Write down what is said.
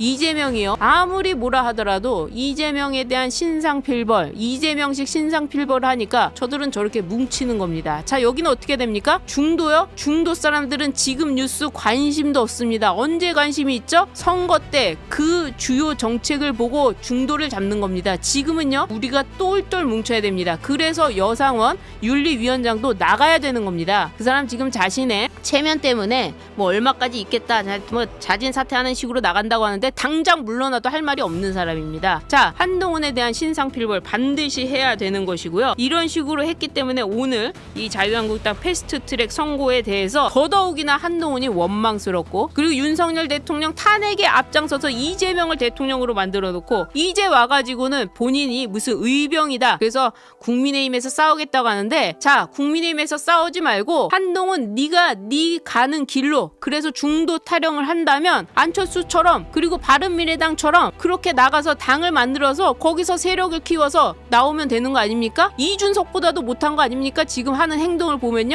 이재명이요. 아무리 뭐라 하더라도 이재명에 대한 신상필벌, 이재명식 신상필벌 하니까 저들은 저렇게 뭉치는 겁니다. 자, 여기는 어떻게 됩니까? 중도요? 중도 사람들은 지금 뉴스 관심도 없습니다. 언제 관심이 있죠? 선거 때 그 주요 정책을 보고 중도를 잡는 겁니다. 지금은요, 우리가 똘똘 뭉쳐야 됩니다. 그래서 여상원 윤리위원장도 나가야 되는 겁니다. 그 사람 지금 자신의 체면 때문에 뭐 얼마까지 있겠다, 자, 뭐 자진 사퇴하는 식으로 나간다고 하는데 당장 물러나도 할 말이 없는 사람입니다. 자, 한동훈에 대한 신상 필벌 반드시 해야 되는 것이고요. 이런 식으로 했기 때문에 오늘 이 자유한국당 패스트트랙 선고에 대해서 더더욱이나 한동훈이 원망스럽고 그리고 윤석열 대통령 탄핵에 앞장서서 이재명을 대통령으로 만들어 놓고 이제 와가지고는 본인이 무슨 의병이다. 그래서 국민의힘에서 싸우겠다고 하는데 자 국민의힘에서 싸우지 말고 한동훈 네가 네 가는 길로 그래서 중도 타령을 한다면 안철수처럼 그리고 바른미래당처럼 그렇게 나가서 당을 만들어서 거기서 세력을 키워서 나오면 되는 거 아닙니까? 이준석보다도 못한 거 아닙니까? 지금 하는 행동을 보면요